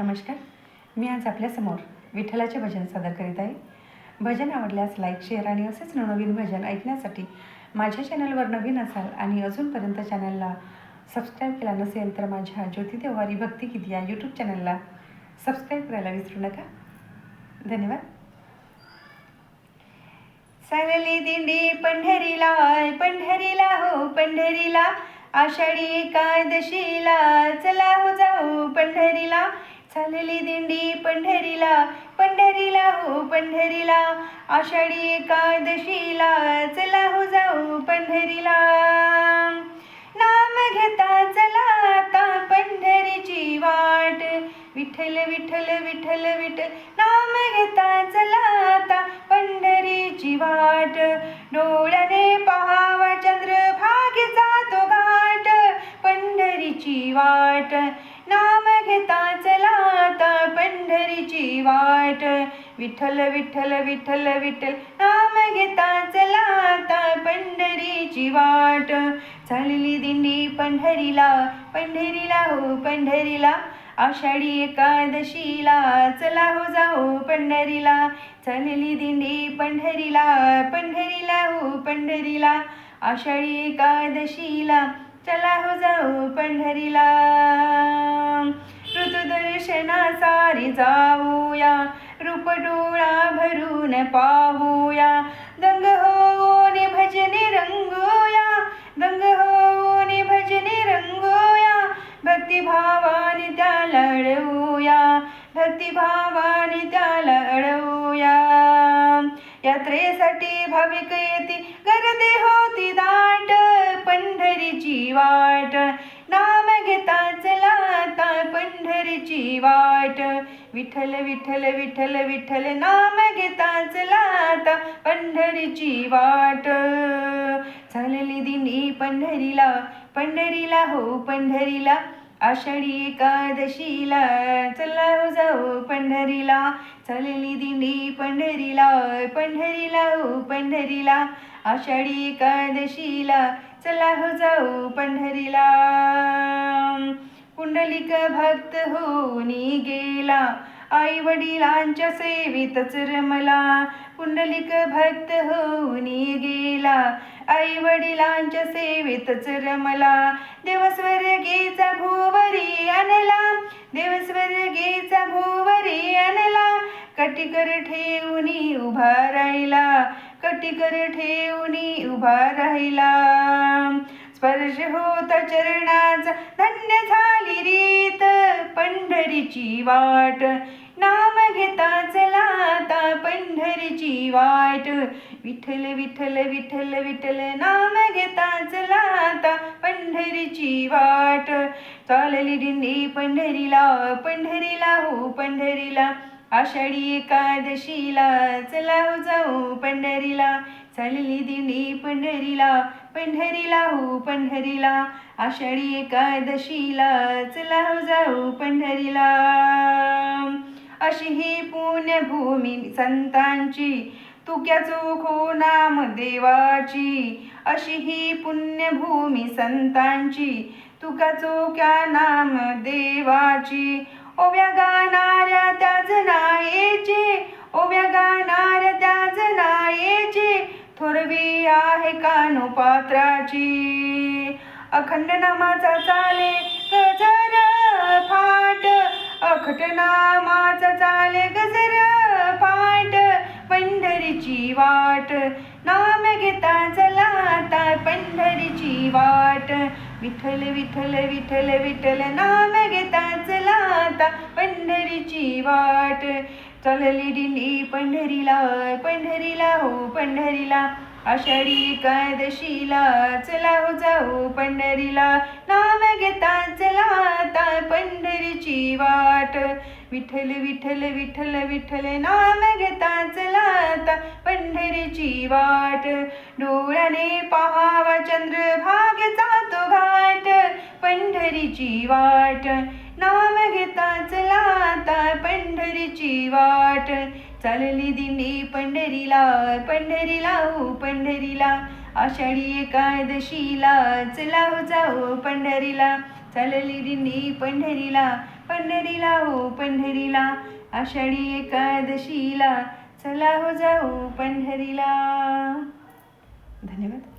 नमस्कार. मी आज आपल्यासमोर विठ्ठलाचे भजन सादर करीत आहे. भजन आवडल्यास लाईक शेअर आणि असेच नवनवीन भजन ऐकण्यासाठी माझ्या चॅनलवर नवीन असाल आणि अजूनपर्यंत चॅनलला सबस्क्राईब केला नसेल तर माझ्या ज्योती देवारी भक्तिगीत या यूट्यूब चॅनलला सबस्क्राईब करायला विसरू नका. धन्यवाद. चालली दिंडी पंढरीला पंढरीला हो पंढरीला आषाढी एकादशीला चला चालली दिंडी पंढरीला पंढरीला हो पंढरीला. आषाढी एकादशीला चला हो जाऊ पंढरीला. नाम घेता चला आता पंढरीची वाट. विठ्ठल विठ्ठल विठ्ठल विठ्ठल. नाम घेता चला आता पंढरीची वाट. डोळ्याने पहावा चंद्र भागीचा तो घाट. पंढरीची वाट. नाम घेता चला आता पंढरीची वाट. विठ्ठल विठ्ठल विठ्ठल विठ्ठल नाम घेता चला आता पंढरीची वाट. चालली दिंडी पंढरीला पंढरीला हो पंढरीला. आषाढी एकादशीला चला हो जाऊ पंढरीला. चालली दिंडी पंढरीला पंढरीला हो पंढरीला. आषाढी एकादशीला चला हो जाऊ पंढरीला. ऋतुदर्शनासारी जाऊया. रूप डोळा भरून पाहूया. दंग होऊन भजने रंगूया. दंग होऊन भजने रंगूया. भक्तिभावाने त्याला अडवूया. भक्तिभावाने त्याला अडवूया. यात्रेसाठी भाविक येते गर्दी होती दाट पंढरीची वाट. वाट विठ्ठल विठ्ठल विठ्ठल विठ्ठल नाम घेता चला आता पंढरीची वाट. चालली दिनी पंढरीला पंढरीला हो पंढरीला आषाढी एकादशीला चला हो जाऊ पंढरीला. चालली दिंडी पंढरीला पंढरीला हो पंढरीला आषाढी एकादशीला चला हो जाऊ पंढरीला. पुंडलिक भक्त होऊनी गेला. आई वडिलांच्या सेवेतच रमला. पुंडलिक भक्त होऊनी गेला. आई वडिलांच्या सेवेतच रमला. देवस्वर्गीचा भोवरी आणला. देवस्वर गेचा भोवरी आणला. कटिकर ठेवूनी उभा राहिला. कटिकर ठेवूनी उभा राहिला. स्पर्श होत चरणाचा. धन्य झाली रीत पंढरीची वाट. नाम घेता चला आता पंढरीची वाट. विठ्ठल विठ्ठल विठ्ठल विठ्ठल नाम घेता चला आता पंढरीची वाट. चालली दिंडी पंढरीला पंढरीला हो पंढरीला. आषाढी एकादशीला चला हो जाऊ पंढरीला. चालली दिंडी पंढरीला पंढरीला हो पंढरीला. आषाढी एकादशीला चला हो जाऊ पंढरीला. अशी ही पुण्यभूमी संतांची तुक्या चोखो नाम देवाची. अशी ही पुण्यभूमी संतांची तुका चोक्या नाम देवाची. ओव्या गाणाऱ्या त्याच नायेचे ओव्या गाणाऱ्या त्याच नायेचे थोरवी आहे कानो पात्राची. अखंड नामाचा चाले गजर फाट. अखट नामाचा चाले गजर फाट पंढरीची वाट नाम घेता चला आता पंढरीची वाट. विठ्ठल विठ्ठल विठ्ठल विठ्ठल नाम घेता चला आता पंढरीची वाट चालली दिंडी पंढरीला पंढरीला हो पंढरीला. आषाढी एकादशीला चला हो जाऊ पंढरीला नाम घेता चला आता पंढरीची वाट विठ्ठल विठ्ठल विठ्ठल विठ्ठल नाम घेता चला आता पंढरीची वाट डोळ्याने पहावा चंद्र भाग जातो पंढरीची वाट. नाम घेता चला आता पंढरीची वाट. चालली दिंडी पंढरीला पंढरीला हो पंढरीला. आषाढी एकादशीला चला हो जाऊ पंढरीला. चालली दिंडी पंढरीला पंढरीला हो पंढरीला. आषाढी एकादशीला चला हो जाऊ पंढरीला. धन्यवाद.